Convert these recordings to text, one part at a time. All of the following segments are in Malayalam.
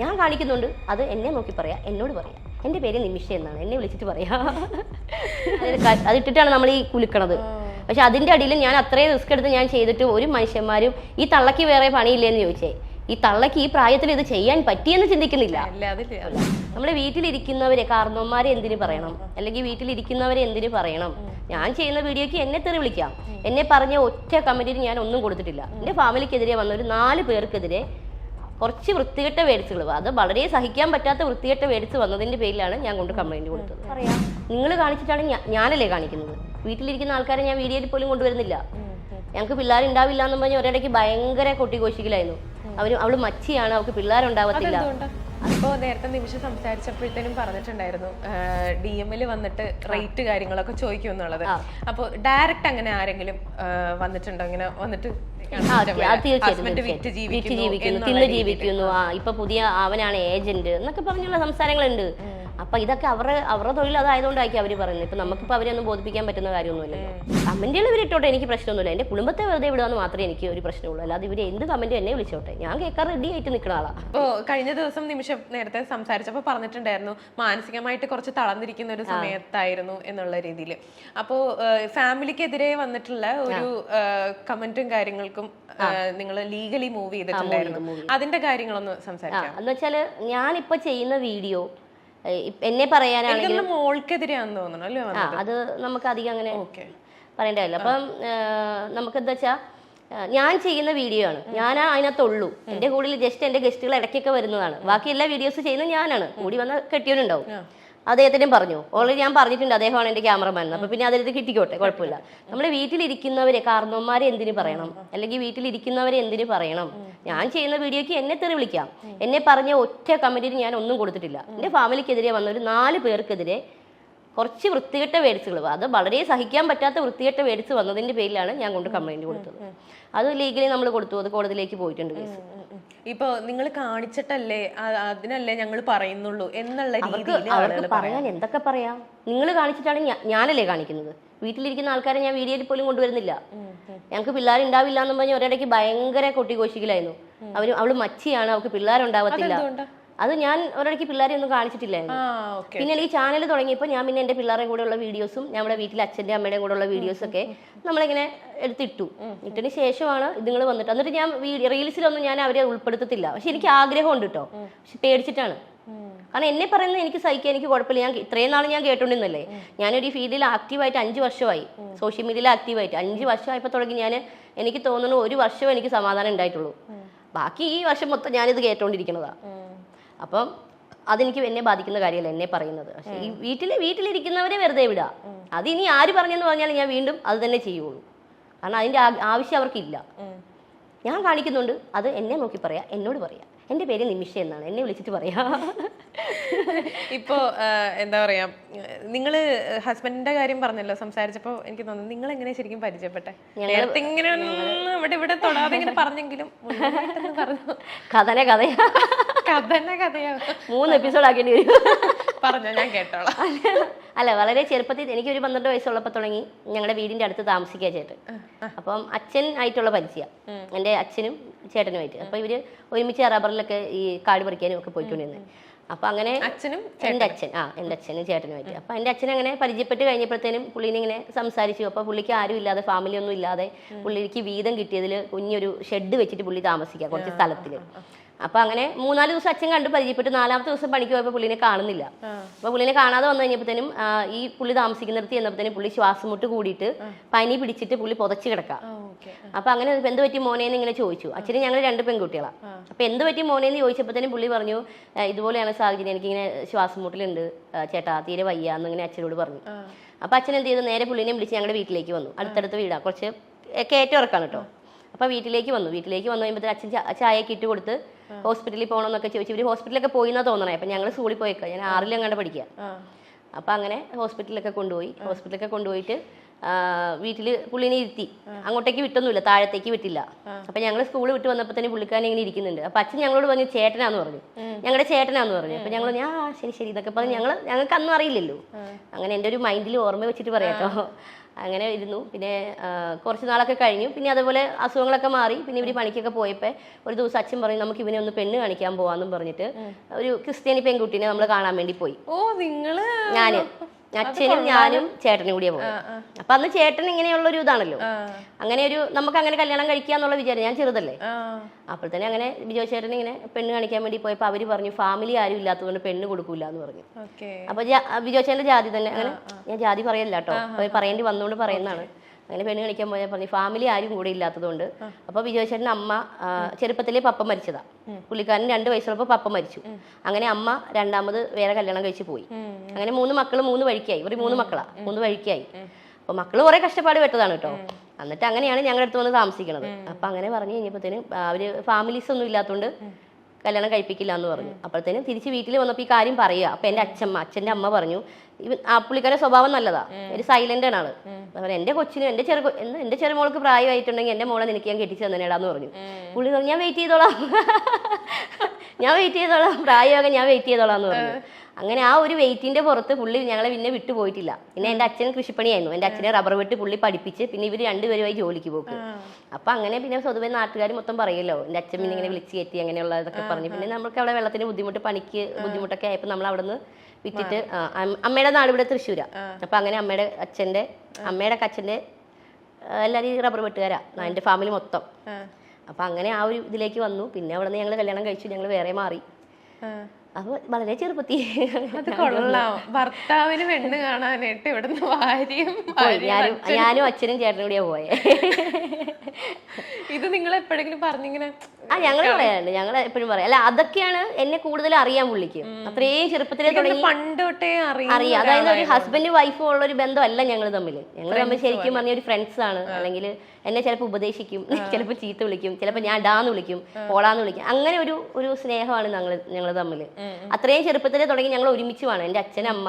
ഞാൻ കാണിക്കുന്നുണ്ട്. അത് എന്നെ നോക്കി പറയാ എന്നോട് പറയാ. എന്റെ പേര് നിമിഷ എന്നാണ്. എന്നെ വിളിച്ചിട്ട് പറയാ. അതിട്ടിട്ടാണ് നമ്മൾ ഈ കുലുക്കണത്. പക്ഷെ അതിന്റെ അടിയിൽ ഞാൻ അത്രയും റിസ്ക് എടുത്ത് ഞാൻ ചെയ്തിട്ട് ഒരു മനുഷ്യന്മാരും ഈ തള്ളക്ക് വേറെ പണിയില്ലെന്ന് ചോദിച്ചേ. ഈ തള്ളക്ക് ഈ പ്രായത്തിൽ ഇത് ചെയ്യാൻ പറ്റിയെന്ന് ചിന്തിക്കുന്നില്ല. നമ്മുടെ വീട്ടിലിരിക്കുന്നവരെ കാർന്നോന്മാരെ എന്തിനു പറയണം? അല്ലെങ്കിൽ വീട്ടിലിരിക്കുന്നവരെ എന്തിനു പറയണം? ഞാൻ ചെയ്യുന്ന വീഡിയോക്ക് എന്നെ തെറി വിളിക്കാം. എന്നെ പറഞ്ഞ ഒറ്റ കമന്റിന് ഞാൻ ഒന്നും കൊടുത്തിട്ടില്ല. എന്റെ ഫാമിലിക്കെതിരെ വന്ന ഒരു നാല് പേർക്കെതിരെ കുറച്ച് വൃത്തികെട്ട വേടിച്ചുകൾ അത് വളരെ സഹിക്കാൻ പറ്റാത്ത വൃത്തികെട്ട വേടിച്ച് വന്നതിന്റെ പേരിലാണ് ഞാൻ കൊണ്ട് കംപ്ലൈന്റ് കൊടുത്തത്. നിങ്ങൾ കാണിച്ചിട്ടാണ് ഞാനല്ലേ കാണിക്കുന്നത്? വീട്ടിലിരിക്കുന്ന ആൾക്കാരെ ഞാൻ വീഡിയോയിൽ പോലും കൊണ്ടുവരുന്നില്ല. ഞങ്ങൾക്ക് പിള്ളേരുണ്ടാവില്ല എന്ന് പറഞ്ഞ് ഒരിടയ്ക്ക് ഭയങ്കര കൊട്ടിഘോഷിക്കലായിരുന്നു. അവർ അവൾ മച്ചിയാണ് അവൾക്ക് പിള്ളേരുണ്ടാവത്തില്ല. അതെന്തുകൊണ്ടാ അപ്പോ നേരത്തെ നിമിഷം സംസാരിച്ചപ്പോഴത്തേനും പറഞ്ഞിട്ടുണ്ടായിരുന്നു ഡി എമ്മിൽ വന്നിട്ട് റേറ്റ് കാര്യങ്ങളൊക്കെ ചോദിക്കും എന്നുള്ളത് അപ്പോൾ ഡയറക്റ്റ് അങ്ങനെ ആരെങ്കിലും വന്നിട്ടുണ്ടോ? ഇങ്ങനെ വന്നിട്ട് ജീവിക്കുന്നു ജീവിക്കുന്നു എന്നുള്ള തിന്ന് ജീവിക്കുന്നു. ആ. ഇപ്പൊ പുതിയ അവനാണ് ഏജന്റ് എന്നൊക്കെ പറഞ്ഞുള്ള സംസാരങ്ങളുണ്ട്. അപ്പൊ ഇതൊക്കെ അവരുടെ അവരുടെ തൊഴിൽ അതായതുകൊണ്ടായിരിക്കും അവർ പറയുന്നത്. ഇപ്പൊ നമുക്കിപ്പോ അവരെ ഒന്നും ബോധിപ്പിക്കാൻ പറ്റുന്ന കാര്യമൊന്നുമില്ലല്ലോ. കമന്റുകൾ ഇവരിട്ടോട്ടെ എനിക്ക് പ്രശ്നമൊന്നുമില്ല. എന്റെ കുടുംബത്തെ വെറുതെ വിടുകയെന്ന് മാത്രമേ എനിക്ക് ഒരു പ്രശ്നമുള്ളൂ. അല്ലാതെ ഇവർ എന്ത് കമന്റ് എന്നെ വിളിച്ചോട്ടെ? ഞാൻ കേൾക്കാൻ റെഡി ആയിട്ട് നിൽക്കുന്ന ആളാണ് അപ്പോ കഴിഞ്ഞ ദിവസം നിമിഷം നേരത്തെ സംസാരിച്ചപ്പോ പറഞ്ഞിട്ടുണ്ടായിരുന്നു മാനസികമായിട്ട് കുറച്ച് തളർന്നിരിക്കുന്ന ഒരു സമയത്തായിരുന്നു എന്നുള്ള രീതിയിൽ. അപ്പോ ഫാമിലിക്കെതിരെ വന്നിട്ടുള്ള ഒരു കമന്റും കാര്യങ്ങൾക്കും നിങ്ങൾ ലീഗലി മൂവ് ചെയ്തിട്ടുണ്ടായിരുന്നു. അതിന്റെ കാര്യങ്ങളൊന്ന് സംസാരിക്കാം. എന്ന് വെച്ചാൽ ഞാനിപ്പോ ചെയ്യുന്ന വീഡിയോ എന്നെ പറയാനാണെങ്കിൽ മോൾക്കെതിരെയാണെന്ന് തോന്നുന്നു അല്ലേ ആ അത് നമുക്ക് അധികം അങ്ങനെ ഓക്കെ. പറയണ്ടല്ലോ അപ്പം നമുക്ക് എന്താ വെച്ചാ ഞാൻ ചെയ്യുന്ന വീഡിയോ ആണ് ഞാൻ അതിനകത്തുള്ളൂ. എന്റെ കൂടുതൽ ജസ്റ്റ് എന്റെ ഗസ്റ്റുകൾ ഇടയ്ക്കൊക്കെ വരുന്നതാണ്. ബാക്കി എല്ലാ വീഡിയോസ് ചെയ്യുന്നത് ഞാനാണ്. കൂടി വന്ന കെട്ടിയവനുണ്ടാവും അദ്ദേഹത്തിനും പറഞ്ഞു. ഓൾറെഡി ഞാൻ പറഞ്ഞിട്ടുണ്ട് അദ്ദേഹമാണ് എന്റെ ക്യാമറമാൻ അപ്പൊ പിന്നെ അതിലത് കിട്ടിക്കോട്ടെ? കുഴപ്പമില്ല. നമ്മൾ വീട്ടിലിരിക്കുന്നവരെ കാരണവന്മാരെ എന്തിനു പറയണം? അല്ലെങ്കിൽ വീട്ടിലിരിക്കുന്നവരെ എന്തിനു പറയണം? ഞാൻ ചെയ്യുന്ന വീഡിയോക്ക് എന്നെ തെറി വിളിക്കാം. എന്നെ പറഞ്ഞ ഒറ്റ കമന്റിന് ഞാൻ ഒന്നും കൊടുത്തിട്ടില്ല. എന്റെ ഫാമിലിക്കെതിരെ വന്ന ഒരു നാല് പേർക്കെതിരെ കുറച്ച് വൃത്തികെട്ട വേഡ്സുകൾ അത് വളരെ സഹിക്കാൻ പറ്റാത്ത വൃത്തികെട്ട വേഡ്സ് വന്നതിന്റെ പേരിലാണ് ഞാൻ കൊണ്ട് കംപ്ലൈന്റ് കൊടുത്തത്. അത് ലീഗലി നമ്മൾ കൊടുത്തു. അത് കോടതിയിലേക്ക് പോയിട്ടുണ്ട് കേസ്. ഇപ്പൊ നിങ്ങൾ കാണിച്ചിട്ടല്ലേ അതിനല്ലേ ഞങ്ങൾ പറയുന്നുള്ളൂ എന്നുള്ള അവർക്ക് പറയാൻ എന്തൊക്കെ പറയാം? നിങ്ങൾ കാണിച്ചിട്ടാണ് ഞാനല്ലേ കാണിക്കുന്നത്. വീട്ടിലിരിക്കുന്ന ആൾക്കാരെ ഞാൻ വീഡിയോയിൽ പോലും കൊണ്ടുവരുന്നില്ല. ഞങ്ങൾക്ക് പിള്ളേരുണ്ടാവില്ല എന്ന് പറഞ്ഞ് ഒരിടയ്ക്ക് ഭയങ്കര കൊട്ടിഘോഷിക്കലായിരുന്നു. അവർ അവൾ മച്ചിയാണ് അവൾക്ക് പിള്ളേരുണ്ടാവത്തില്ല? അത് ഞാൻ ഒരിടയ്ക്ക് പിള്ളേരെ ഒന്നും കാണിച്ചിട്ടില്ലായിരുന്നു പിന്നെ ഈ ചാനൽ തുടങ്ങിയപ്പോൾ ഞാൻ പിന്നെ എന്റെ പിള്ളേരുടെ കൂടെയുള്ള വീഡിയോസും നമ്മുടെ വീട്ടിലെ അച്ഛന്റെ അമ്മയുടെ കൂടെയുള്ള ഉള്ള വീഡിയോസ് ഒക്കെ നമ്മളിങ്ങനെ എടുത്തിട്ടു ഇട്ടതിന് ശേഷമാണ് ഇതുങ്ങൾ വന്നിട്ട് എന്നിട്ട് ഞാൻ റീൽസിലൊന്നും ഞാൻ അവരെ ഉൾപ്പെടുത്തത്തില്ല. പക്ഷെ എനിക്ക് ആഗ്രഹമുണ്ട് കേട്ടോ പക്ഷെ പേടിച്ചിട്ടാണ്. കാരണം എന്നെ പറയുന്നത് എനിക്ക് സഹിക്കാൻ എനിക്ക് കുഴപ്പമില്ല. ഞാൻ ഇത്രയും നാൾ ഞാൻ കേട്ടോണ്ടിരുന്നല്ലേ? ഞാനൊരു ഫീൽഡിൽ ആക്റ്റീവായിട്ട് അഞ്ച് വർഷമായി. സോഷ്യൽ മീഡിയയിൽ ആക്റ്റീവായിട്ട്. അഞ്ച് വർഷമായപ്പോൾ തുടങ്ങി ഞാൻ എനിക്ക് തോന്നുന്നു ഒരു വർഷം എനിക്ക് സമാധാനം ഉണ്ടായിട്ടുള്ളൂ. ബാക്കി ഈ വർഷം മൊത്തം ഞാനിത് കേട്ടോണ്ടിരിക്കുന്നതാണ് അപ്പം അതെനിക്ക് എന്നെ ബാധിക്കുന്ന കാര്യമല്ല എന്നെ പറയുന്നത്. പക്ഷേ ഈ വീട്ടിൽ വീട്ടിലിരിക്കുന്നവരെ വെറുതെ വിടുക അത് ഇനി ആര് പറഞ്ഞെന്ന് പറഞ്ഞാൽ ഞാൻ വീണ്ടും അത് തന്നെ ചെയ്യുള്ളൂ. കാരണം അതിന്റെ ആ- ആവശ്യം അവർക്കില്ല. ഞാൻ കാണിക്കുന്നുണ്ട് അത് എന്നെ നോക്കി പറയാം എന്നോട് പറയാം. എന്റെ പേര് നിമിഷ എന്നാണ് എന്നെ വിളിച്ചിട്ട് പറയാ. ഇപ്പോ എന്താ പറയാ നിങ്ങൾ ഹസ്ബൻഡിന്റെ കാര്യം പറഞ്ഞല്ലോ സംസാരിച്ചപ്പോ എനിക്ക് തോന്നുന്നു നിങ്ങൾ എങ്ങനെ ശരിക്കും പരിചയപ്പെട്ടെ? നേരത്തെ ഇങ്ങനെ ഇവിടെ ഇവിടെ തൊടാതെ ഇങ്ങനെ പറഞ്ഞെങ്കിലും പറഞ്ഞു. കഥന കഥയാ. മൂന്ന് എപ്പിസോഡ് ആക്കേണ്ടി വരും. പറഞ്ഞോ ഞാൻ കേട്ടോളാം. അല്ല വളരെ ചെറുപ്പത്തിൽ എനിക്ക് ഒരു പന്ത്രണ്ട് വയസ്സുള്ളപ്പോൾ തുടങ്ങി ഞങ്ങളുടെ വീടിന്റെ അടുത്ത് താമസിക്കുക ചേട്ടൻ. അപ്പം അച്ഛൻ ആയിട്ടുള്ള പരിചയം. എന്റെ അച്ഛനും ചേട്ടനുമായിട്ട്. അപ്പൊ ഇവർ ഒരുമിച്ച് റബ്ബറിലൊക്കെ ഈ കാട് പറിക്കാനും ഒക്കെ പോയിട്ടുണ്ടെന്ന് അപ്പൊ അങ്ങനെ അച്ഛനും എന്റെ അച്ഛൻ ആ എന്റെ അച്ഛനും ചേട്ടനുമായിട്ട്. അപ്പൊ എന്റെ അച്ഛൻ അങ്ങനെ പരിചയപ്പെട്ട് കഴിഞ്ഞപ്പോഴത്തേനും പുള്ളിനെ ഇങ്ങനെ സംസാരിച്ചു. അപ്പൊ പുള്ളിക്ക് ആരും ഇല്ലാതെ ഫാമിലി ഒന്നും ഇല്ലാതെ പുള്ളിക്ക് വീതം കിട്ടിയതിൽ കുഞ്ഞൊരു ഷെഡ് വെച്ചിട്ട് പുള്ളി താമസിക്കുക കുറച്ച് സ്ഥലത്തിൽ. അപ്പൊ അങ്ങനെ മൂന്നാൽ ദിവസം അച്ഛൻ കണ്ട് പരിചയപ്പെട്ട്. നാലാമത്തെ ദിവസം പണിക്ക് പോയപ്പോൾ പുള്ളിനെ കാണുന്നില്ല. അപ്പൊ പുള്ളിനെ കാണാതെ വന്നു കഴിഞ്ഞപ്പോഴത്തേനും ഈ പുള്ളി താമസിക്കുന്നിടത്ത് ചെന്നപ്പോഴത്തേനും പുള്ളി ശ്വാസം മുട്ട് കൂടിയിട്ട് പനി പിടിച്ചിട്ട് പുള്ളി പുതച്ച് കിടക്കാം. അപ്പൊ അങ്ങനെ എന്ത് പറ്റി മോനേന്ന് ഇങ്ങനെ ചോദിച്ചു. അച്ഛനും ഞങ്ങൾ രണ്ട് പെൺകുട്ടികളാണ് അപ്പൊ എന്ത് പറ്റി മോനേന്ന് ചോദിച്ചപ്പോഴത്തേനും പുള്ളി പറഞ്ഞു "ആ, ഇതുപോലെയാണ് സാഹചര്യം. എനിക്കിങ്ങനെ ശ്വാസം മുട്ടിലുണ്ട് ചേട്ടാ തീരെ വയ്യ എന്നിങ്ങനെ അച്ഛനോട് പറഞ്ഞു. അപ്പൊ അച്ഛൻ എന്ത് ചെയ്തു? നേരെ പുള്ളിനെ വിളിച്ച് ഞങ്ങളുടെ വീട്ടിലേക്ക് വന്നു. അടുത്തടുത്ത് വീടാ. കുറച്ച് കയറ്റം ഇറക്കാണ് കേട്ടോ അപ്പൊ വീട്ടിലേക്ക് വന്നു. വീട്ടിലേക്ക് വന്നു കഴിയുമ്പോൾ അച്ഛൻ ചായയൊക്കെ ഇട്ട് കൊടുത്ത് ഹോസ്പിറ്റലിൽ പോകണമെന്നൊക്കെ ചോദിച്ചു ഇവർ ഹോസ്പിറ്റലൊക്കെ പോയി എന്നാ തോന്നണേ. അപ്പൊ ഞങ്ങൾ സ്കൂളിൽ പോയേക്കാം. ഞാൻ ആറിലും അങ്ങോട്ട് പഠിക്കുക അപ്പൊ അങ്ങനെ ഹോസ്പിറ്റലിലൊക്കെ കൊണ്ടുപോയി. ഹോസ്പിറ്റലൊക്കെ കൊണ്ടുപോയിട്ട് വീട്ടിൽ പുള്ളിനെ ഇരുത്തി. അങ്ങോട്ടേക്ക് വിട്ടൊന്നുമില്ല. താഴത്തേക്ക് വിട്ടില്ല. അപ്പൊ ഞങ്ങൾ സ്കൂൾ വിട്ട് വന്നപ്പോൾ തന്നെ പുള്ളിക്കാരൻ ഇങ്ങനെ ഇരിക്കുന്നുണ്ട്. അപ്പൊ അച്ഛൻ ഞങ്ങളോട് പറഞ്ഞു ചേട്ടനാന്ന് പറഞ്ഞു. ഞങ്ങളുടെ ചേട്ടനാന്ന് പറഞ്ഞു. അപ്പൊ ഞങ്ങൾ ഞാൻ ശരി ശരി ഇതൊക്കെ പറഞ്ഞു ഞങ്ങൾ ഞങ്ങൾക്ക് അന്നും അറിയില്ലല്ലോ അങ്ങനെ എന്റെ ഒരു മൈൻഡിൽ ഓർമ്മ വെച്ചിട്ട് പറയാട്ടോ. അങ്ങനെ ഇരുന്നു. പിന്നെ കുറച്ച് നാളൊക്കെ കഴിഞ്ഞു. പിന്നെ അതുപോലെ അസുഖങ്ങളൊക്കെ മാറി. പിന്നെ ഇവർ പണിക്കൊക്കെ പോയപ്പോൾ ഒരു ദിവസം അച്ഛൻ പറഞ്ഞു നമുക്ക് ഇവനെ ഒന്ന് പെണ്ണ് കാണിക്കാൻ പോവാന്നും പറഞ്ഞിട്ട് ഒരു ക്രിസ്ത്യാനി പെൺകുട്ടീനെ നമ്മൾ കാണാൻ വേണ്ടി പോയി. ഓ നിങ്ങൾ ഞാൻ. അച്ഛനും ഞാനും ചേട്ടനും കൂടിയാ പോയത്. അപ്പൊ അന്ന് ചേട്ടൻ ഇങ്ങനെയുള്ള ഒരു ഇതാണല്ലോ. അങ്ങനെ ഒരു നമുക്ക് അങ്ങനെ കല്യാണം കഴിക്കാന്നുള്ള വിചാരം. ഞാൻ ചെറുതല്ലേ. അപ്പോൾ തന്നെ അങ്ങനെ ബിജോ ചേട്ടൻ ഇങ്ങനെ പെണ്ണ് കാണിക്കാൻ വേണ്ടി പോയപ്പോൾ അവർ പറഞ്ഞു ഫാമിലി ആരും ഇല്ലാത്തതുകൊണ്ട് പെണ്ണ് കൊടുക്കൂല എന്ന് പറഞ്ഞു. അപ്പൊ ബിജോ ചേട്ടന്റെ ജാതി തന്നെ. അങ്ങനെ ഞാൻ ജാതി പറയല്ല കേട്ടോ. പറയേണ്ടി വന്നുകൊണ്ട് പറയുന്നതാണ്. അങ്ങനെ പെണ്ണ് കളിക്കാൻ പോയാൽ പറഞ്ഞു ഫാമിലി ആരും കൂടെ ഇല്ലാത്തതുകൊണ്ട്. അപ്പൊ ബിജോ അമ്മ ചെറുപ്പത്തിലേ പപ്പ മരിച്ചതാ. പുള്ളിക്കാരൻ രണ്ട് വയസ്സുള്ളപ്പോൾ പപ്പ മരിച്ചു. അങ്ങനെ അമ്മ രണ്ടാമത് വേറെ കല്യാണം കഴിച്ച് പോയി. അങ്ങനെ മൂന്ന് മക്കൾ മൂന്ന് വഴിക്കായി. ഇവർ മൂന്ന് മക്കളാ മൂന്ന് വഴിക്കായി. അപ്പൊ മക്കൾ കുറെ കഷ്ടപ്പാട് പെട്ടതാണ് കേട്ടോ എന്നിട്ട് അങ്ങനെയാണ് ഞങ്ങളുടെ അടുത്ത് വന്ന് താമസിക്കുന്നത് അപ്പൊ അങ്ങനെ പറഞ്ഞു കഴിഞ്ഞപ്പോഴത്തേനും അവർ ഫാമിലീസ് ഒന്നും ഇല്ലാത്തതുകൊണ്ട് കല്യാണം കഴിപ്പിക്കില്ല എന്ന് പറഞ്ഞു അപ്പോഴത്തേനും തിരിച്ച് വീട്ടിൽ വന്നപ്പോൾ ഈ കാര്യം പറയുക. അപ്പൊ എന്റെ അച്ഛമ്മ അച്ഛന്റെ അമ്മ പറഞ്ഞു ഇവൻ ആ പുള്ളിക്കാരുടെ സ്വഭാവം നല്ലതാ. ഒരു സൈലന്റ് ആണ് ആൾ. പറഞ്ഞു എന്റെ കൊച്ചിനും എന്റെ ചെറു എന്റെ എന്റെ ചെറുമോൾക്ക് പ്രായമായിട്ടുണ്ടെങ്കിൽ എന്റെ മോളെ നിനക്ക് ഞാൻ കെട്ടിച്ചു തന്നേടാന്ന് പറഞ്ഞു. പുള്ളി പറഞ്ഞു ഞാൻ വെയിറ്റ് ചെയ്തോളാം. ഞാൻ വെയിറ്റ് ചെയ്തോളാം. പ്രായമൊക്കെ ഞാൻ വെയിറ്റ് ചെയ്തോളാം എന്ന് പറഞ്ഞു. അങ്ങനെ ആ ഒരു വെയിറ്റിന്റെ പുറത്ത് പുള്ളി ഞങ്ങളെ പിന്നെ വിട്ടുപോയിട്ടില്ല പിന്നെ എന്റെ അച്ഛൻ കൃഷിപ്പണിയായിരുന്നു. എന്റെ അച്ഛനെ റബ്ബർ വെട്ടി പുള്ളി പഠിപ്പിച്ച് പിന്നെ ഇവർ രണ്ടുപേരുമായി ജോലിക്ക് പോക്ക്. അപ്പൊ അങ്ങനെ പിന്നെ സ്വതവേ നാട്ടുകാർ മൊത്തം പറയല്ലോ എന്റെ അച്ഛൻ പിന്നെ ഇങ്ങനെ വിളിച്ച് കയറ്റി അങ്ങനെയുള്ള ഇതൊക്കെ പറഞ്ഞു. പിന്നെ നമുക്ക് അവിടെ വെള്ളത്തിന് ബുദ്ധിമുട്ട് പണിക്ക് ബുദ്ധിമുട്ടൊക്കെ ആയപ്പോൾ നമ്മൾ അവിടെ നിന്ന് വിറ്റിട്ട് അമ്മയുടെ നാട് ഇവിടെ തൃശ്ശൂരാ. അപ്പൊ അങ്ങനെ അമ്മയുടെ അച്ഛന്റെ അമ്മയുടെ അച്ഛന്റെ എല്ലാവരും റബ്ബർ വെട്ടുകാരാ. എന്റെ ഫാമിലി മൊത്തം. അപ്പം അങ്ങനെ ആ ഒരു ഇതിലേക്ക് വന്നു. പിന്നെ അവിടെ നിന്ന് ഞങ്ങൾ കല്യാണം കഴിച്ചു. ഞങ്ങൾ വേറെ മാറി. അപ്പോൾ വളരെ ചെറുപ്പത്തി അത് കൊള്ളാം. ഭർത്താവിന് പെണ്ണ് കാണാനായിട്ട് ഇവിടുന്ന് ഭാര്യയും ഞാനും ഞാനും അച്ഛനും. ചേട്ടനും കൂടിയാ പോയെ. ഇത് നിങ്ങൾ എപ്പോഴെങ്കിലും പറഞ്ഞിങ്ങനെ ആ ഞങ്ങൾ പറയാറുണ്ട്. ഞങ്ങൾ എപ്പോഴും പറയാം. അല്ല അതൊക്കെയാണ് എന്നെ കൂടുതൽ അറിയാൻ പുള്ളിക്ക്. അത്രയും ചെറുപ്പത്തിലെ തുടങ്ങി പണ്ട് തൊട്ടേ അറിയാം അറിയാം. അതായത് ഒരു ഹസ്ബൻഡ് വൈഫും ഉള്ള ഒരു ബന്ധമല്ല ഞങ്ങൾ തമ്മിൽ ഞങ്ങൾ തമ്മിൽ ശരിക്കും പറഞ്ഞ ഒരു ഫ്രണ്ട്സ് ആണ്. അല്ലെങ്കിൽ എന്നെ ചിലപ്പോൾ ഉപദേശിക്കും ചിലപ്പോൾ ചീത്ത വിളിക്കും ചിലപ്പോൾ ഞാൻ ഡാന്ന് വിളിക്കും പോളാന്ന് വിളിക്കും. അങ്ങനെ ഒരു ഒരു സ്നേഹമാണ് ഞങ്ങൾ ഞങ്ങൾ തമ്മിൽ അത്രയും ചെറുപ്പത്തിലേ തുടങ്ങി ഞങ്ങൾ ഒരുമിച്ചുമാണ് എന്റെ അച്ഛൻ അമ്മ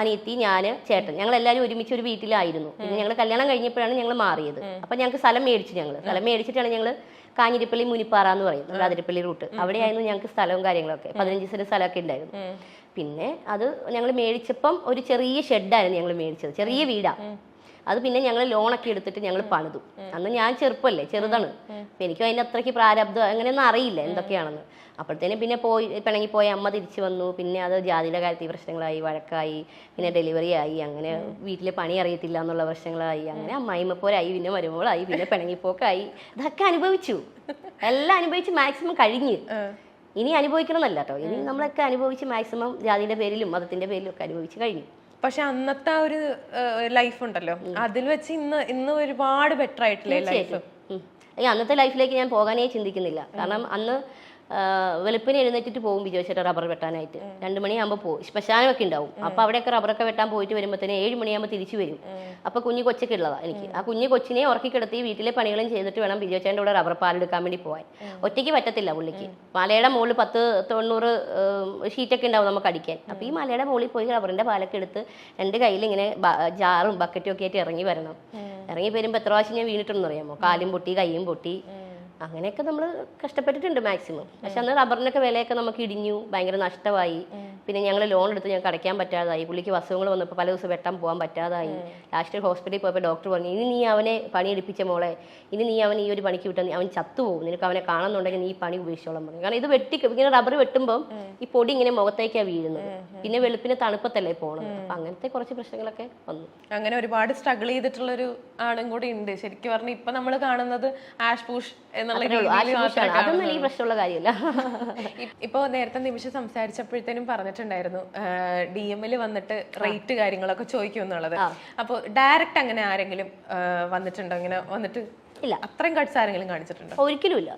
അനിയത്തി ഞാൻ ചേട്ടൻ. ഞങ്ങൾ എല്ലാവരും ഒരുമിച്ച് ഒരു വീട്ടിലായിരുന്നു. പിന്നെ ഞങ്ങൾ കല്യാണം കഴിഞ്ഞപ്പോഴാണ് ഞങ്ങൾ മാറിയത്. അപ്പൊ ഞങ്ങൾക്ക് സ്ഥലം മേടിച്ചു ഞങ്ങൾ. സ്ഥലം മേടിച്ചിട്ടാണ് ഞങ്ങൾ കാഞ്ഞിരിപ്പള്ളി മുനിപ്പാറ എന്ന് പറയും നമ്മുടെ അതിരപ്പള്ളി റൂട്ട്. അവിടെയായിരുന്നു ഞങ്ങൾക്ക് സ്ഥലവും കാര്യങ്ങളൊക്കെ. പതിനഞ്ച് സെന്റ് സ്ഥലമൊക്കെ ഉണ്ടായിരുന്നു. പിന്നെ അത് ഞങ്ങൾ മേടിച്ചപ്പം ഒരു ചെറിയ ഷെഡായിരുന്നു ഞങ്ങൾ മേടിച്ചത്. ചെറിയ വീടാ. അത് പിന്നെ ഞങ്ങൾ ലോണൊക്കെ എടുത്തിട്ട് ഞങ്ങൾ പണിതു. അന്ന് ഞാൻ ചെറുപ്പമല്ലേ ചെറുതാണ്. അപ്പൊ എനിക്കും അതിന്റെ അത്രയ്ക്ക് പ്രാരബ്ധം അങ്ങനെയൊന്നും അറിയില്ല എന്തൊക്കെയാണെന്ന്. അപ്പോഴത്തേനും പിന്നെ പോയി പിണങ്ങി പോയ അമ്മ തിരിച്ചു വന്നു. പിന്നെ അത് ജാതിയുടെ കാര്യത്തിൽ പ്രശ്നങ്ങളായി വഴക്കായി പിന്നെ ഡെലിവറി ആയി അങ്ങനെ വീട്ടിലെ പണി അറിയത്തില്ല എന്നുള്ള പ്രശ്നങ്ങളായി അങ്ങനെ അമ്മായിമ്മപ്പോരായി പിന്നെ മരുമോളായി പിന്നെ പിണങ്ങിപ്പോക്കായി. ഇതൊക്കെ അനുഭവിച്ചു. എല്ലാം അനുഭവിച്ച് മാക്സിമം കഴിഞ്ഞ്. ഇനി അനുഭവിക്കണമെന്നല്ല കേട്ടോ ഇനി നമ്മളൊക്കെ അനുഭവിച്ച് മാക്സിമം ജാതിയുടെ പേരിലും മതത്തിന്റെ പേരിലും ഒക്കെ അനുഭവിച്ച് കഴിഞ്ഞു. പക്ഷെ അന്നത്തെ ആ ഒരു ലൈഫ് ഉണ്ടല്ലോ. അതിൽ വെച്ച് ഇന്ന് ഇന്ന് ഒരുപാട് ബെറ്റർ ആയിട്ടില്ലേ ലൈഫ്. അന്നത്തെ ലൈഫിലേക്ക് ഞാൻ പോകാനേ ചിന്തിക്കുന്നില്ല. കാരണം അന്ന് വെളുപ്പിന് എഴുന്നേറ്റിട്ട് പോകും വിജയിച്ചിട്ട് റബ്ബർ വെട്ടാനായിട്ട്. രണ്ട് മണിയാകുമ്പോൾ പോകും ശ്മശാനമൊക്കെ ഉണ്ടാവും. അപ്പൊ അവിടെയൊക്കെ റബ്ബറൊക്കെ വെട്ടാൻ പോയിട്ട് വരുമ്പോഴത്തേന് ഏഴ് മണിയാകുമ്പോൾ തിരിച്ചു വരും. അപ്പൊ കുഞ്ഞു കൊച്ചൊക്കെ ഉള്ളതാ എനിക്ക്. ആ കുഞ്ഞു കൊച്ചിനെ ഉറക്കി കിടത്തി വീട്ടിലെ പണികളും ചെയ്തിട്ട് വേണം വിജയിച്ചേന്റെ കൂടെ റബ്ബർ പാലെടുക്കാൻ വേണ്ടി പോകാൻ ഒറ്റയ്ക്ക് പറ്റത്തില്ല പുള്ളിക്ക്. മലയുടെ മുകളിൽ പത്ത് തൊണ്ണൂറ് ഷീറ്റൊക്കെ ഉണ്ടാവും നമുക്ക് അടിക്കാൻ. അപ്പൊ ഈ മലയുടെ മുകളിൽ പോയി റബ്ബറിന്റെ പാലൊക്കെ എടുത്ത് രണ്ട് കയ്യിൽ ഇങ്ങനെ ജാറും ബക്കറ്റും ഒക്കെ ആയിട്ട് ഇറങ്ങി വരണം. ഇറങ്ങി വരുമ്പോൾ എത്ര പ്രാവശ്യം ഞാൻ വീണിട്ടുണ്ടെന്ന് അറിയാമോ? കാലും പൊട്ടി കൈയും പൊട്ടി. അങ്ങനെയൊക്കെ നമ്മൾ കഷ്ടപ്പെട്ടിട്ടുണ്ട് മാക്സിമം പക്ഷെ അന്ന് റബ്ബറിനൊക്കെ വിലയൊക്കെ നമുക്ക് ഇടിഞ്ഞു ഭയങ്കര നഷ്ടമായി. പിന്നെ ഞങ്ങൾ ലോൺ എടുത്ത് ഞങ്ങൾക്ക് അടയ്ക്കാൻ പറ്റാതായി. പുള്ളിക്ക് അസുഖങ്ങൾ വന്നപ്പോൾ പല ദിവസം വെട്ടാൻ പോകാൻ പറ്റാതായി. ലാസ്റ്റ് ഹോസ്പിറ്റലിൽ പോയപ്പോൾ ഡോക്ടർ പറഞ്ഞു ഇനി നീ അവനെ പണി എടുപ്പിച്ച മോളെ ഇനി നീ അവൻ ഈ ഒരു പണിക്ക് വിട്ടാൽ അവൻ ചത്തുപോകും. നിനക്ക് അവനെ കാണുന്നുണ്ടെങ്കിൽ നീ പണി ഉപേക്ഷിച്ചോളം പറഞ്ഞു കാരണം ഇത് വെട്ടി ഇങ്ങനെ റബ്ബർ വെട്ടുമ്പോൾ ഈ പൊടി ഇങ്ങനെ മുഖത്തേക്കാണ് വീഴുന്നത്. പിന്നെ വെളുപ്പിന് തണുപ്പത്തല്ലേ പോകണം അപ്പം അങ്ങനത്തെ കുറച്ച് പ്രശ്നങ്ങളൊക്കെ വന്നു. അങ്ങനെ ഒരുപാട് സ്ട്രഗിൾ ചെയ്തിട്ടുള്ളൊരു ആളും കൂടി ഉണ്ട്. ശരിക്കും പറഞ്ഞാൽ ഇപ്പം നമ്മൾ കാണുന്നത് ആഷ് അതൊന്നും ഈ പ്രശ്നമുള്ള കാര്യമല്ല. ഇപ്പോ നേരത്തെ നിമിഷം സംസാരിച്ചപ്പോഴത്തേനും പറഞ്ഞിട്ടുണ്ടായിരുന്നു ഡി എമ്മിൽ വന്നിട്ട് റേറ്റ് കാര്യങ്ങളൊക്കെ ചോദിക്കും എന്നുള്ളത് അപ്പൊ ഡയറക്റ്റ് അങ്ങനെ ആരെങ്കിലും വന്നിട്ടുണ്ടോ? ഇങ്ങനെ വന്നിട്ട് ഇല്ല. അത്രയും കട്സ് ആരെങ്കിലും കാണിച്ചിട്ടുണ്ടോ? ഒരിക്കലും ഇല്ല.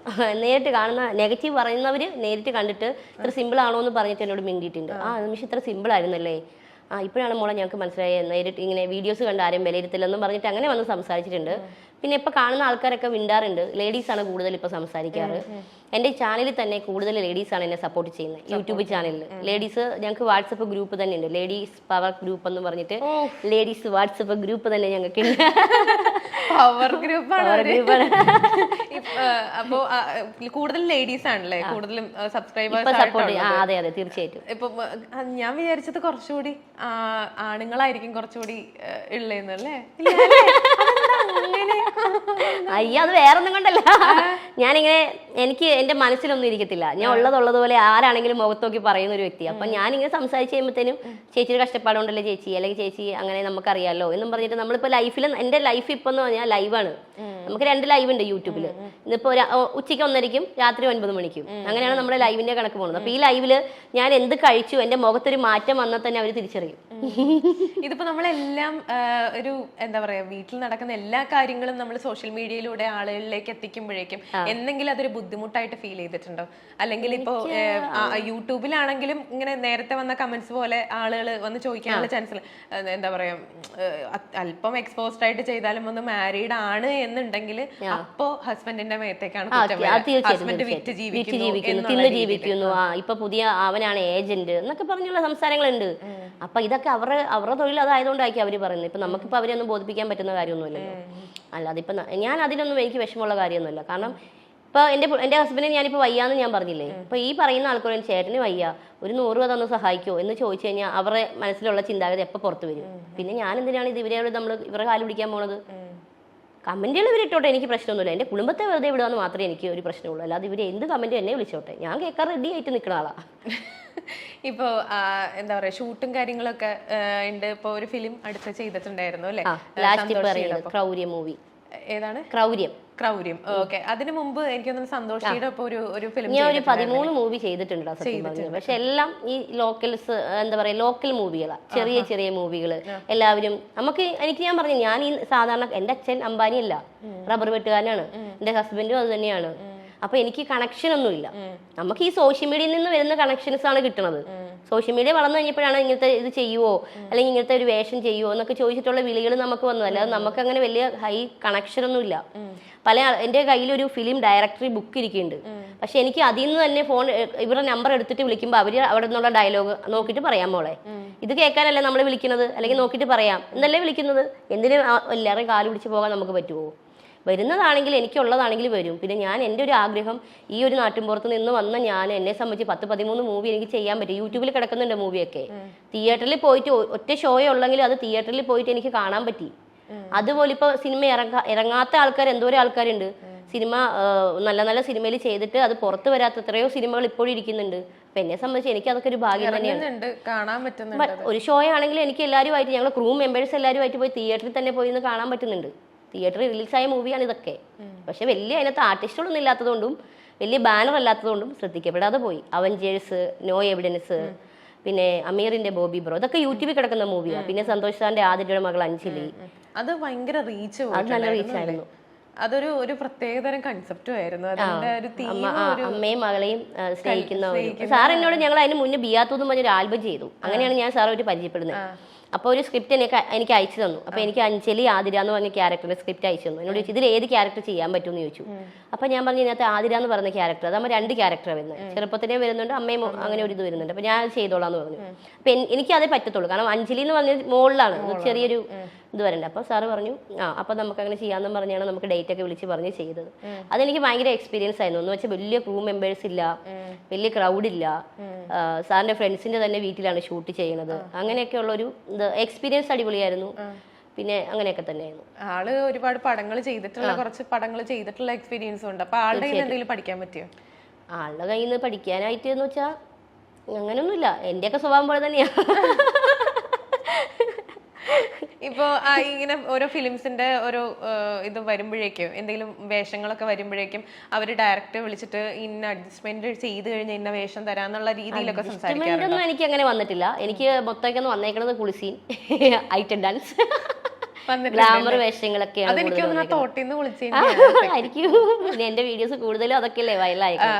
നേരിട്ട് കാണുന്ന നെഗറ്റീവ് പറയുന്നവര് നേരിട്ട് കണ്ടിട്ട് ഇത്ര സിമ്പിൾ ആണോ എന്ന് പറഞ്ഞിട്ട് എന്നോട് മിണ്ടിയിട്ടുണ്ട്. ആ. നിമിഷം ഇത്ര സിമ്പിൾ ആയിരുന്നല്ലേ? ആ ഇപ്പോഴാണ് മോളെ ഞങ്ങൾക്ക് മനസ്സിലായത്. നേരിട്ട് ഇങ്ങനെ വീഡിയോസ് കണ്ട് ആരും വിലയിരുത്തില്ലെന്നും പറഞ്ഞിട്ട് അങ്ങനെ വന്ന് സംസാരിച്ചിട്ടുണ്ട്. പിന്നെ ഇപ്പൊ കാണുന്ന ആൾക്കാരൊക്കെ മിണ്ടാറുണ്ട്. ലേഡീസ് ആണ് കൂടുതൽ ഇപ്പൊ സംസാരിക്കാറ്. എന്റെ ചാനലിൽ തന്നെ കൂടുതൽ ലേഡീസ് ആണ് എന്നെ സപ്പോർട്ട് ചെയ്യുന്നത്. യൂട്യൂബ് ചാനലിൽ ലേഡീസ് ഞങ്ങൾക്ക് വാട്സപ്പ് ഗ്രൂപ്പ് തന്നെ ഉണ്ട് ലേഡീസ് പവർ ഗ്രൂപ്പ് എന്ന് പറഞ്ഞിട്ട് ലേഡീസ് വാട്സപ്പ് ഗ്രൂപ്പ് തന്നെ ഞങ്ങൾക്ക് പവർ ഗ്രൂപ്പാണ്. അപ്പോ കൂടുതൽ ലേഡീസ് ആണല്ലേ? കൂടുതലും സബ്സ്ക്രൈബേഴ്സ് സപ്പോർട്ട് അതെ അതെ തീർച്ചയായിട്ടും. ഇപ്പൊ ഞാൻ വിചാരിച്ചത് കുറച്ചുകൂടി ആണുങ്ങളായിരിക്കും കുറച്ചുകൂടി ഉള്ളേന്നല്ലേ ഇല്ല അല്ലേ? അതെന്താ അങ്ങനെ അയ്യ അത് വേറൊന്നും കൊണ്ടല്ല. ഞാനിങ്ങനെ എനിക്ക് എന്റെ മനസ്സിലൊന്നും ഇരിക്കത്തില്ല. ഞാൻ ഉള്ളതുള്ളതുപോലെ ആരാണെങ്കിലും മുഖത്തോക്കി പറയുന്ന ഒരു വ്യക്തി. അപ്പൊ ഞാനിങ്ങനെ സംസാരിച്ച് കഴിയുമ്പോഴത്തേനും ചേച്ചിയുടെ കഷ്ടപ്പാടുണ്ടല്ലോ ചേച്ചി? അല്ലെങ്കിൽ ചേച്ചി അങ്ങനെ നമുക്കറിയാലോ എന്നും പറഞ്ഞിട്ട് നമ്മളിപ്പോ ലൈഫിൽ എന്റെ ലൈഫ് ഇപ്പൊ എന്ന് പറഞ്ഞാൽ ലൈവാണ് നമുക്ക് രണ്ട് ലൈവ് ഉണ്ട് യൂട്യൂബിൽ ഇന്നിപ്പോ ഉച്ചയ്ക്ക് ഒന്നരയ്ക്കും രാത്രി ഒൻപത് മണിക്കും. അങ്ങനെയാണ് നമ്മുടെ ലൈവിന്റെ കണക്ക് പോകുന്നത്. അപ്പൊ ഈ ലൈവിൽ ഞാൻ എന്ത് കഴിച്ചു എന്റെ മുഖത്തൊരു മാറ്റം വന്നാൽ തന്നെ അവർ തിരിച്ചറിയും. ഇതിപ്പോ നമ്മളെല്ലാം ഒരു എന്താ പറയാ വീട്ടിൽ നടക്കുന്ന എല്ലാ കാര്യങ്ങളും നമ്മൾ സോഷ്യൽ മീഡിയയിലൂടെ ആളുകളിലേക്ക് എത്തിക്കുമ്പോഴേക്കും എന്തെങ്കിലും അതൊരു ബുദ്ധിമുട്ടായിട്ട് ഫീൽ ചെയ്തിട്ടുണ്ടോ? അല്ലെങ്കിൽ ഇപ്പോ യൂട്യൂബിലാണെങ്കിലും ഇങ്ങനെ നേരത്തെ വന്ന കമന്റ്സ് പോലെ ആളുകൾ വന്ന് ചോദിക്കാനുള്ള ചാൻസ് എന്താ പറയാ അല്പം എക്സ്പോസ്ഡ് ആയിട്ട് ചെയ്താലും ഒന്ന് മാരീഡ് ആണ് എന്നുണ്ടെങ്കിൽ അപ്പോ ഹസ്ബൻഡിന്റെ മേത്തേക്കാണ് ഹസ്ബൻഡ് വിറ്റ് ജീവിക്കുന്നു ഇപ്പൊ പുതിയ അവനാണ് ഏജന്റ് എന്നൊക്കെ പറഞ്ഞുള്ള സംസാരങ്ങളുണ്ട്. അപ്പൊ ഇതൊക്കെ അവരുടെ അവരുടെ തൊഴിൽ അതായതുകൊണ്ടായിരിക്കും അവർ പറയുന്നത്. ഇപ്പൊ നമുക്കിപ്പോ അവരെ ഒന്നും ബോധിപ്പിക്കാൻ പറ്റുന്ന കാര്യമൊന്നുമില്ലല്ലോ. അല്ലാതെ ഇപ്പൊ ഞാൻ അതിനൊന്നും എനിക്ക് വിഷമമുള്ള കാര്യമൊന്നുമില്ല. കാരണം ഇപ്പൊ എന്റെ എന്റെ ഹസ്ബൻഡിന് ഞാനിപ്പോ വയ്യാന്ന് ഞാൻ പറഞ്ഞില്ലേ? ഇപ്പൊ ഈ പറയുന്ന ആൾക്കാരും ചേട്ടന് വയ്യ ഒരു നൂറ് രൂപ തന്ന് സഹായിക്കോ എന്ന് ചോദിച്ചു കഴിഞ്ഞാൽ അവരുടെ മനസ്സിലുള്ള ചിന്താഗതി എപ്പോ പുറത്തു വരും? പിന്നെ ഞാൻ എന്തിനാണ് ഇത് ഇവരെ നമ്മൾ ഇവരെ കാൽ പിടിക്കാൻ പോണത്? കമന്റുകൾ ഇവരിട്ടോട്ടെ എനിക്ക് പ്രശ്നമൊന്നുമില്ല. എന്റെ കുടുംബത്തെ വെറുതെ വിടുകയെന്ന് മാത്രമേ എനിക്ക് ഒരു പ്രശ്നമുള്ളൂ. അല്ലാതെ ഇവർ എന്ത് കമന്റ് എന്നെ വിളിച്ചോട്ടെ? ഞാൻ കേൾക്കാൻ റെഡി ആയിട്ട് നിൽക്കുന്ന ആളാ. ഇപ്പോ എന്താ പറയാ ഷൂട്ടും കാര്യങ്ങളൊക്കെ ഉണ്ട്. ഇപ്പൊ ഒരു ഫിലിം അടുത്ത് ചെയ്തിട്ടുണ്ടായിരുന്നു അല്ലെ? ക്രൗര്യ മൂവി. ഏതാണ്? ക്രൗര്യം. ക്രൗര്യം. ഓക്കെ. അതിനു മുമ്പ് എനിക്ക് തോന്നുന്നു സന്തോഷിയുടെ ഒപ്പം ഒരു ഒരു ഫിലിം ഞാൻ ഒരു പതിമൂന്ന് മൂവി ചെയ്തിട്ടുണ്ട്. പക്ഷെ എല്ലാം ഈ ലോക്കൽസ് എന്താ പറയാ ലോക്കൽ മൂവികളാണ് ചെറിയ ചെറിയ മൂവികൾ എല്ലാവരും നമുക്ക് എനിക്ക് ഞാൻ പറഞ്ഞു ഞാൻ ഈ സാധാരണ എന്റെ അച്ഛൻ അംബാനി അല്ല. റബ്ബർ വെട്ടുകാരനാണ്. എന്റെ ഹസ്ബൻഡും അത് തന്നെയാണ്. അപ്പൊ എനിക്ക് കണക്ഷൻ ഒന്നും ഇല്ല നമുക്ക് ഈ സോഷ്യൽ മീഡിയയിൽ നിന്ന് വരുന്ന കണക്ഷൻസ് ആണ് കിട്ടുന്നത്. സോഷ്യൽ മീഡിയ വളർന്നു കഴിഞ്ഞപ്പോഴാണ് ഇങ്ങനത്തെ ഇത് ചെയ്യുവോ അല്ലെങ്കിൽ ഇങ്ങനത്തെ ഒരു വേഷം ചെയ്യുവോ എന്നൊക്കെ ചോദിച്ചിട്ടുള്ള വിളികൾ നമുക്ക് വന്നു. അല്ലാതെ നമുക്ക് അങ്ങനെ വലിയ ഹൈ കണക്ഷൻ ഒന്നും ഇല്ല. പല എന്റെ കയ്യിൽ ഒരു ഫിലിം ഡയറക്ടറി ബുക്ക് ഇരിക്കുന്നുണ്ട്. പക്ഷെ എനിക്ക് അതിൽ നിന്ന് തന്നെ ഫോൺ ഇവരുടെ നമ്പർ എടുത്തിട്ട് വിളിക്കുമ്പോൾ അവർ അവിടെ നിന്നുള്ള ഡയലോഗ് നോക്കിയിട്ട് പറയാം മോളെ. ഇത് കേൾക്കാനല്ലേ നമ്മൾ വിളിക്കുന്നത്? അല്ലെങ്കിൽ നോക്കിയിട്ട് പറയാം. എന്നല്ലേ വിളിക്കുന്നത്? എന്തിനും എല്ലാവരും കാൽ പിടിച്ച് പോകാൻ നമുക്ക് പറ്റുമോ വരുന്നതാണെങ്കിൽ എനിക്കുള്ളതാണെങ്കിൽ വരും. പിന്നെ ഞാൻ എന്റെ ഒരു ആഗ്രഹം ഈ ഒരു നാട്ടിൻപുറത്ത് നിന്ന് വന്ന ഞാൻ എന്നെ സംബന്ധിച്ച് പത്ത് പതിമൂന്ന് മൂവി എനിക്ക് ചെയ്യാൻ പറ്റും. യൂട്യൂബിൽ കിടക്കുന്നുണ്ട് മൂവിയൊക്കെ. തിയേറ്ററിൽ പോയിട്ട് ഒറ്റ ഷോയേ ഉള്ളെങ്കിൽ അത് തിയേറ്ററിൽ പോയിട്ട് എനിക്ക് കാണാൻ പറ്റി. അതുപോലെ ഇപ്പോൾ സിനിമ ഇറങ്ങാ ഇറങ്ങാത്ത ആൾക്കാർ എന്തോരം ആൾക്കാരുണ്ട്. സിനിമ നല്ല നല്ല സിനിമയിൽ ചെയ്തിട്ട് അത് പുറത്തു വരാത്ത എത്രയോ സിനിമകൾ ഇപ്പോഴും ഇരിക്കുന്നുണ്ട്. അപ്പൊ എന്നെ സംബന്ധിച്ച് എനിക്ക് അതൊക്കെ ഒരു ഭാഗ്യം തന്നെയാണ്. കാണാൻ പറ്റുന്നുണ്ട് ഒരു ഷോ ആണെങ്കിൽ എനിക്ക് എല്ലാവരുമായിട്ട് ഞങ്ങൾ ക്രൂ മെമ്പേഴ്സ് എല്ലാവരുമായിട്ട് പോയി തിയേറ്ററിൽ തന്നെ പോയി കാണാൻ പറ്റുന്നുണ്ട്. തിയേറ്ററിൽ റിലീസായ മൂവിയാണ് ഇതൊക്കെ. പക്ഷെ വലിയ അതിനകത്ത് ആർട്ടിസ്റ്റുകളൊന്നും ഇല്ലാത്തതുകൊണ്ടും വലിയ ബാനർ അല്ലാത്തതുകൊണ്ടും ശ്രദ്ധിക്കപ്പെടാതെ പോയി. അവഞ്ചേഴ്സ് നോ എവിഡൻസ് പിന്നെ അമീറിന്റെ ബോബി ബ്രോ ഇതൊക്കെ യൂട്യൂബിൽ കിടക്കുന്ന മൂവിയാണ് പിന്നെ സന്തോഷ് സാറിന്റെ ആദ്യയുടെ മകൾ അഞ്ചിലി അത് ഭയങ്കര റീച്ച് അത് നല്ല റീച്ച് ആയിരുന്നു. അതൊരു ഒരു പ്രത്യേകതരം കൺസെപ്റ്റും ആയിരുന്നു. അമ്മയും മകളെയും സ്നേഹിക്കുന്ന സാർ എന്നോട് ഞങ്ങൾ അതിന് മുന്നേ ബിയാത്തൂന്ന് പറഞ്ഞൊരു ആൽബം ചെയ്തു. അങ്ങനെയാണ് ഞാൻ സാറുമായിട്ട് പരിചയപ്പെടുന്നത്. അപ്പോൾ ഒരു സ്ക്രിപ്റ്റ് എനിക്ക് എനിക്ക് അയച്ചു തന്നു. അപ്പോൾ എനിക്ക് അഞ്ചലി ആതിര എന്ന് പറഞ്ഞ ക്യാരക്ടറിന്റെ സ്ക്രിപ്റ്റ് അയച്ചു തന്നു. എന്നോട് ചോദിച്ചു ഇതിൽ ഏത് ക്യാരക്ടർ ചെയ്യാൻ പറ്റുമെന്ന് ചോദിച്ചു. അപ്പോൾ ഞാൻ പറഞ്ഞു ഇതിനകത്ത് ആതിര എന്ന് പറഞ്ഞ ക്യാരക്ടർ അതാകുമ്പോൾ രണ്ട് ക്യാരക്ടർ വരുന്നത്. ചെറുപ്പത്തിനെ വരുന്നുണ്ട് അമ്മയും അങ്ങനെ ഒരു ഇത് വരുന്നുണ്ട്. അപ്പോൾ ഞാൻ അത് ചെയ്തോളാം എന്ന് പറഞ്ഞു. അപ്പോൾ എനിക്ക് അതേ പറ്റത്തുള്ളൂ. കാരണം അഞ്ജലി എന്ന് പറഞ്ഞ മുകളിലാണ് ചെറിയൊരു ഇത് വരണ്ട. അപ്പോൾ സാറ് പറഞ്ഞു ആ അപ്പോൾ നമുക്ക് അങ്ങനെ ചെയ്യാമെന്നും പറഞ്ഞാണ് നമുക്ക് ഡേറ്റ് ഒക്കെ വിളിച്ച് പറഞ്ഞ് ചെയ്തത്. അതെനിക്ക് ഭയങ്കര എക്സ്പീരിയൻസ് ആയിരുന്നു. എന്ന് വെച്ചാൽ വലിയ ക്രൂ മെമ്പേഴ്സ് ഇല്ല വലിയ ക്രൗഡ് ഇല്ല. സാറിന്റെ ഫ്രണ്ട്സിന്റെ തന്നെ വീട്ടിലാണ് ഷൂട്ട് ചെയ്യണത്. അങ്ങനെയൊക്കെ ഉള്ളൊരു ഒരു എക്സ്പീരിയൻസ് അടിപൊളിയായിരുന്നു. പിന്നെ അങ്ങനെയൊക്കെ തന്നെയായിരുന്നു. ആൾ ഒരുപാട് പടങ്ങൾ ചെയ്തിട്ടുള്ള കുറച്ച് പടങ്ങൾ ചെയ്തിട്ടുള്ള എക്സ്പീരിയൻസ് ഉണ്ട്. അപ്പൊ ആളുടെ കയ്യിൽ എന്തെങ്കിലും പഠിക്കാൻ പറ്റിയോ? ആളുടെ കയ്യിൽ നിന്ന് പഠിക്കാനായിട്ട് എന്ന് വെച്ചാൽ അങ്ങനെയൊന്നുമില്ല എന്റെയൊക്കെ സ്വഭാവം പോലെ തന്നെയാ. ഇപ്പോ ആ ഇങ്ങനെ ഓരോ ഫിലിംസിന്റെ ഓരോ ഇത് വരുമ്പോഴേക്കും എന്തെങ്കിലും വേഷങ്ങളൊക്കെ വരുമ്പോഴേക്കും അവർ ഡയറക്ടർ വിളിച്ചിട്ട് ഇന്ന അഡ്ജസ്റ്റ്മെന്റ് ചെയ്ത് കഴിഞ്ഞ ഇന്ന വേഷം തരാന്നുള്ള രീതിയിലൊക്കെ സംസാരിക്കാറുണ്ട്. എനിക്ക് അങ്ങനെ വന്നിട്ടില്ല. എനിക്ക് മൊത്തമൊക്കെ ഒന്ന് വന്നേക്കണത് കുളിസീൻ ഐറ്റം ഡാൻസ് ഗ്ലാമർ വേഷങ്ങളൊക്കെയാണ് ആയിരിക്കും. എന്റെ വീഡിയോസ് കൂടുതലും അതൊക്കെയല്ലേ വയലായിരിക്കും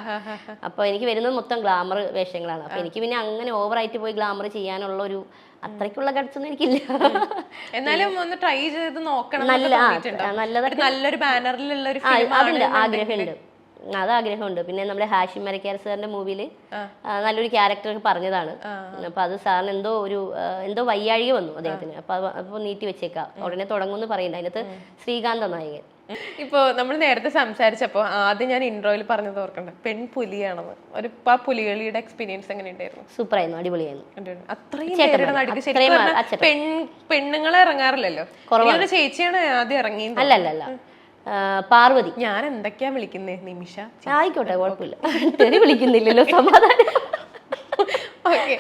അപ്പൊ എനിക്ക് വരുന്നത് മൊത്തം ഗ്ലാമർ വേഷങ്ങളാണ്. അപ്പൊ എനിക്ക് പിന്നെ അങ്ങനെ ഓവറായിട്ട് പോയി ഗ്ലാമർ ചെയ്യാനുള്ള ഒരു അത്രയ്ക്കുള്ള കടച്ചൊന്നും എനിക്കില്ല. എന്നാലും ഒന്ന് ട്രൈ ചെയ്ത് നോക്കണം നല്ല നല്ലൊരു ബാനറിലുള്ള ഒരു അതുണ്ട് ആഗ്രഹമുണ്ട്. അത് ആഗ്രഹമുണ്ട്. പിന്നെ നമ്മുടെ ഹാഷിം മരക്കാർ സാറിന്റെ മൂവിയിൽ നല്ലൊരു ക്യാരക്ടർ പറഞ്ഞതാണ്. അപ്പൊ അത് സാറിന് എന്തോ ഒരു എന്തോ വയ്യാഴിക വന്നു അദ്ദേഹത്തിന്. അപ്പൊ അപ്പൊ നീട്ടി വെച്ചേക്കാം. ഉടനെ തുടങ്ങുമെന്ന് പറയുന്നുണ്ട്. അതിനകത്ത് ശ്രീകാന്ത നായകൻ. ഇപ്പൊ നമ്മൾ നേരത്തെ സംസാരിച്ചപ്പോ ആദ്യം ഞാൻ ഇൻട്രോയിൽ പറഞ്ഞത് ഓർക്കണ്ട. പെൺപുലിയാണെന്ന്. ഒരു ആ പുലികളിയുടെ എക്സ്പീരിയൻസ് എങ്ങനെ ഉണ്ടായിരുന്നു സൂപ്പറായിരുന്നു. അടിപൊളിയായിരുന്നു. അത്രയും പേരുടെ. നടുക്ക് ശരിക്കും. പെൺ പെണ്ണുങ്ങളെ ഇറങ്ങാറില്ലല്ലോ? ചേച്ചിയാണ് ആദ്യം ഇറങ്ങി അല്ല അല്ല അല്ല പാർവതി. ഞാൻ എന്തൊക്കെയാ വിളിക്കുന്നേ? നിമിഷ. ആയിക്കോട്ടെ കുഴപ്പമില്ല. തെറി വിളിക്കുന്നില്ലല്ലോ സമാധാനം. ഓക്കെ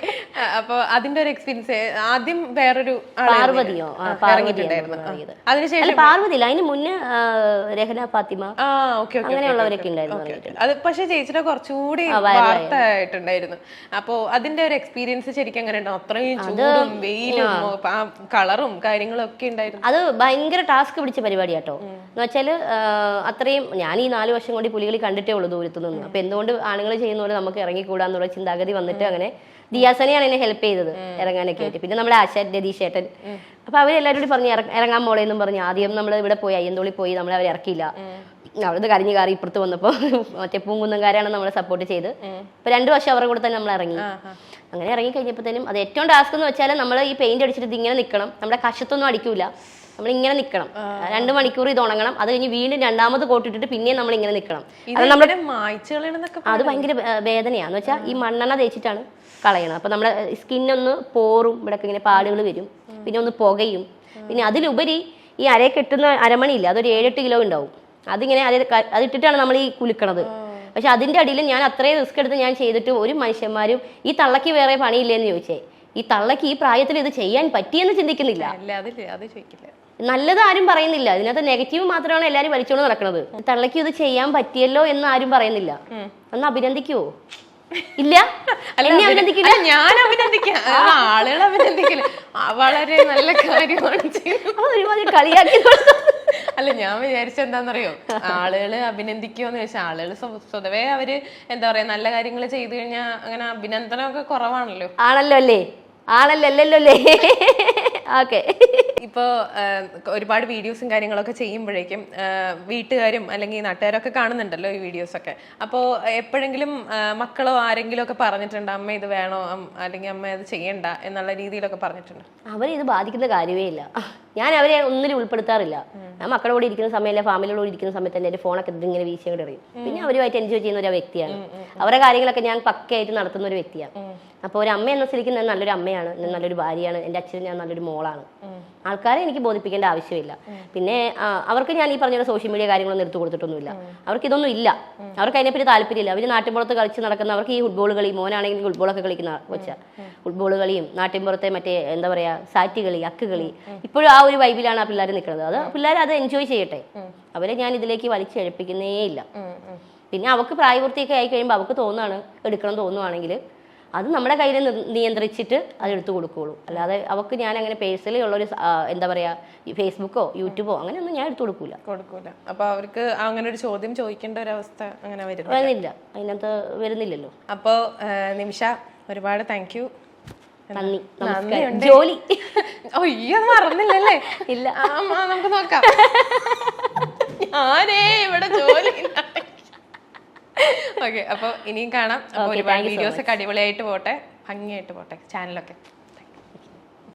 അപ്പൊ അതിന്റെ ഒരു എക്സ്പീരിയൻസ് ആദ്യം വേറൊരു. പാർവതിയോ. അതിനുശേഷം പാർവതി അതിന് മുന്നേ രഹന ഫാത്തിമ അങ്ങനെയുള്ളവരൊക്കെ ഉണ്ടായിരുന്നു. അത് പക്ഷെ ചേച്ചിയുടെ കുറച്ചുകൂടി വാർത്ത ആയിട്ടുണ്ടായിരുന്നു. അപ്പോ അതിന്റെ ഒരു എക്സ്പീരിയൻസ് ശരിക്കും അങ്ങനെ അത്രയും ചൂടും വെയിലും കളറും കാര്യങ്ങളും ഒക്കെ ഉണ്ടായിരുന്നു. അത് ഭയങ്കര ടാസ്ക് പിടിച്ച പരിപാടി കേട്ടോ എന്ന് വെച്ചാൽ അത്രയും ഞാൻ ഈ നാല് വർഷം കൊണ്ട് പുലികളി കണ്ടിട്ടേ ഉള്ളൂ ദൂരത്തു നിന്ന് അപ്പൊ എന്തുകൊണ്ട് ആണുങ്ങൾ ചെയ്യുന്ന പോലെ നമുക്ക് ഇറങ്ങിക്കൂടാന്നുള്ള ചിന്താഗതി വന്നിട്ട് അങ്ങനെ ദിയാസനെയാണ് എന്നെ ഹെൽപ്പ് ചെയ്തത് ഇറങ്ങാനൊക്കെ ആയിട്ട്. പിന്നെ നമ്മുടെ ആശാൻ രതീഷ് ഏട്ടൻ അപ്പൊ അവരെല്ലാവരും കൂടി പറഞ്ഞു ഇറങ്ങാൻ മോളെ എന്നും പറഞ്ഞു. ആദ്യം നമ്മൾ ഇവിടെ പോയി അയ്യന്തോളി പോയി നമ്മൾ അവരെ ഇറക്കിയില്ല. അവിടുന്ന് കരഞ്ഞു കാറി ഇപ്പുറത്ത് വന്നപ്പോൾ മറ്റേ പൂങ്കുന്നംകാരാണ് നമ്മളെ സപ്പോർട്ട് ചെയ്ത്. ഇപ്പൊ രണ്ടു വർഷം അവരുടെ കൂടെ തന്നെ നമ്മൾ ഇറങ്ങി. അങ്ങനെ ഇറങ്ങി കഴിഞ്ഞപ്പോഴത്തേനും അത് ഏറ്റവും ടാസ്ക് എന്ന് വെച്ചാൽ നമ്മൾ ഈ പെയിന്റ് അടിച്ചിട്ട് ഇങ്ങനെ നിൽക്കണം നമ്മുടെ കഷത്തൊന്നും അടിക്കൂല. നമ്മൾ ഇങ്ങനെ നിൽക്കണം രണ്ട് മണിക്കൂർ ഇത് ഉണങ്ങണം. അത് കഴിഞ്ഞ് വീണ്ടും രണ്ടാമത് കോട്ടിട്ടിട്ട് പിന്നെയും നമ്മൾ ഇങ്ങനെ നിൽക്കണം അത് നമ്മുടെ അത് ഭയങ്കര വേ- വേദനയാന്ന് വെച്ചാൽ ഈ മണ്ണെണ്ണ തേച്ചിട്ടാണ് കളയണം അപ്പൊ നമ്മുടെ സ്കിന്നൊന്ന് പോറും. ഇവിടെ ഇങ്ങനെ പാടുകൾ വരും. പിന്നെ ഒന്ന് പുകയും. പിന്നെ അതിലുപരി ഈ അരയെ കെട്ടുന്ന അരമണിയില്ല അതൊരു ഏഴെട്ട് കിലോ ഉണ്ടാവും. അതിങ്ങനെ അത് ക- അതിട്ടിട്ടാണ് നമ്മൾ ഈ കുലുക്കണത് പക്ഷെ അതിന്റെ അടിയിൽ ഞാൻ അത്രയും റിസ്ക് എടുത്ത് ഞാൻ ചെയ്തിട്ട് ഒരു മനുഷ്യന്മാരും ഈ തള്ളക്ക് വേറെ പണിയില്ലേന്ന് ചോദിച്ചേ. ഈ തള്ളക്ക് ഈ പ്രായത്തിൽ ഇത് ചെയ്യാൻ പറ്റിയെന്ന് ചിന്തിക്കുന്നില്ല. അത് ചോദിക്കില്ല. നല്ലത് ആരും പറയുന്നില്ല. ഇതിനകത്ത് നെഗറ്റീവ് മാത്രമാണ് എല്ലാരും വലിച്ചോണ്ട് നടക്കുന്നത് തള്ളക്ക് ഇത് ചെയ്യാൻ പറ്റിയല്ലോ എന്ന് ആരും പറയുന്നില്ല. ഒന്ന് അഭിനന്ദിക്കുവോ? ഇല്ല? എന്നെ അഭിനന്ദിക്കില്ല? അല്ല, ഞാൻ അഭിനന്ദിക്കാം ആളുകൾ അഭിനന്ദിക്കില്ല. വളരെ നല്ല കാര്യമാണ് കളിയാക്കി അല്ല ഞാൻ വിചാരിച്ച എന്താണെന്നറിയോ? ആളുകൾ അഭിനന്ദിക്കുമെന്ന് ചോദിച്ചാൽ ആളുകൾ സ്വതവേ അവർ എന്താ പറയാ നല്ല കാര്യങ്ങൾ ചെയ്തു കഴിഞ്ഞാൽ അങ്ങനെ അഭിനന്ദനമൊക്കെ കുറവാണല്ലോ. ആണല്ലോ അല്ലേ? ആണല്ലോ അല്ലല്ലോ അല്ലേ? ഓക്കെ. ഇപ്പോ ആ, ഒരുപാട് വീഡിയോസും കാര്യങ്ങളൊക്കെ ചെയ്യുമ്പോഴേക്കും വീട്ടുകാരും അല്ലെങ്കിൽ നാട്ടുകാരൊക്കെ കാണുന്നുണ്ടല്ലോ ഈ വീഡിയോസൊക്കെ. അപ്പോൾ എപ്പോഴെങ്കിലും മക്കളോ ആരെങ്കിലും ഒക്കെ പറഞ്ഞിട്ടുണ്ട് അമ്മ ഇത് വേണോ അല്ലെങ്കിൽ അമ്മ ഇത് ചെയ്യണ്ട എന്നുള്ള രീതിയിലൊക്കെ പറഞ്ഞിട്ടുണ്ട്? അവരെ ഇത് ബാധിക്കുന്ന കാര്യമേ ഇല്ല. ഞാൻ അവരെ ഒന്നിലും ഉൾപ്പെടുത്താറില്ല. ഞാൻ മക്കളുടെ കൂടെ ഇരിക്കുന്ന സമയമല്ല ഫാമിലിയുടെ കൂടെ ഇരിക്കുന്ന സമയത്ത് തന്നെ എന്റെ ഫോണൊക്കെ ഇതിങ്ങനെ വീശി അറിയും എറിയും. പിന്നെ അവരുമായിട്ട് എൻജോയ് ചെയ്യുന്ന ഒരു വ്യക്തിയാണ്. അവരുടെ കാര്യങ്ങളൊക്കെ ഞാൻ പക്കയായിട്ട് നടത്തുന്ന ഒരു വ്യക്തിയാണ്. അപ്പോൾ ഒരു അമ്മ എന്ന സ്ഥിതിക്ക് ഞാൻ നല്ലൊരു അമ്മയാണ് ഞാൻ നല്ലൊരു ഭാര്യയാണ് എന്റെ അച്ഛൻ ഞാൻ നല്ലൊരു മോളാണ്. ആൾക്കാരെ എനിക്ക് ബോധിപ്പിക്കേണ്ട ആവശ്യമില്ല. പിന്നെ അവർക്ക് ഞാൻ ഈ പറഞ്ഞ സോഷ്യൽ മീഡിയ കാര്യങ്ങളൊന്നും എടുത്തു കൊടുത്തിട്ടൊന്നുമില്ല. അവർക്ക് ഇതൊന്നും ഇല്ല. അവർക്ക് അതിനെപ്പറ്റി താല്പര്യമില്ല. അവർ നാട്ടിൻപുറത്ത് കളിച്ച് നടക്കുന്ന അവർക്ക് ഈ ഫുട്ബോൾ കളി മോനാണെങ്കിൽ ഫുട്ബോളൊക്കെ കളിക്കുന്ന വെച്ച ഫുട്ബോൾ കളിയും നാട്ടിൻപുറത്തെ മറ്റേ എന്താ പറയാ സാറ്റ് കളി അക്ക് കളി ഇപ്പോഴും ആ ഒരു വൈബിലാണ് ആ പിള്ളേർ നിൽക്കുന്നത്. അത് പിള്ളേർ അത് എൻജോയ് ചെയ്യട്ടെ. അവരെ ഞാൻ ഇതിലേക്ക് വലിച്ചെഴുപ്പിക്കുന്നേ ഇല്ല. പിന്നെ അവക്ക് പ്രായപൂർത്തിയൊക്കെ ആയി കഴിയുമ്പോൾ അവക്ക് തോന്നുകയാണ് എടുക്കണം തോന്നുവാണെങ്കിൽ അത് നമ്മുടെ കയ്യിൽ നിയന്ത്രിച്ചിട്ട് അത് എടുത്തു കൊടുക്കുകയുള്ളൂ അല്ലാതെ അവർക്ക് ഞാൻ അങ്ങനെ പേഴ്സണലി ഉള്ളൊരു എന്താ പറയാ ഈ ഫേസ്ബുക്കോ യൂട്യൂബോ അങ്ങനെയൊന്നും ഞാൻ എടുത്തു കൊടുക്കൂല. കൊടുക്കൂല. അപ്പൊ അവർക്ക് അങ്ങനെ ഒരു ചോദ്യം ചോദിക്കേണ്ട ഒരു അവസ്ഥ അങ്ങനെ വരുന്നു വരുന്നില്ല. അതിനകത്ത് വരുന്നില്ലല്ലോ. അപ്പോൾ നിമിഷ ഒരുപാട് താങ്ക് യു നന്ദി. ജോലി. അയ്യോ മറന്നില്ലല്ലേ? ഇല്ല. നമുക്ക് നോക്കാം. ഞാനേ ഇവിടെ ജോലി ഓക്കെ അപ്പോൾ ഇനിയും കാണാം. ഒരുപാട് വീഡിയോസ് ഒക്കെ അടിപൊളിയായിട്ട് പോട്ടെ. ഭംഗിയായിട്ട് പോട്ടെ. ചാനലൊക്കെ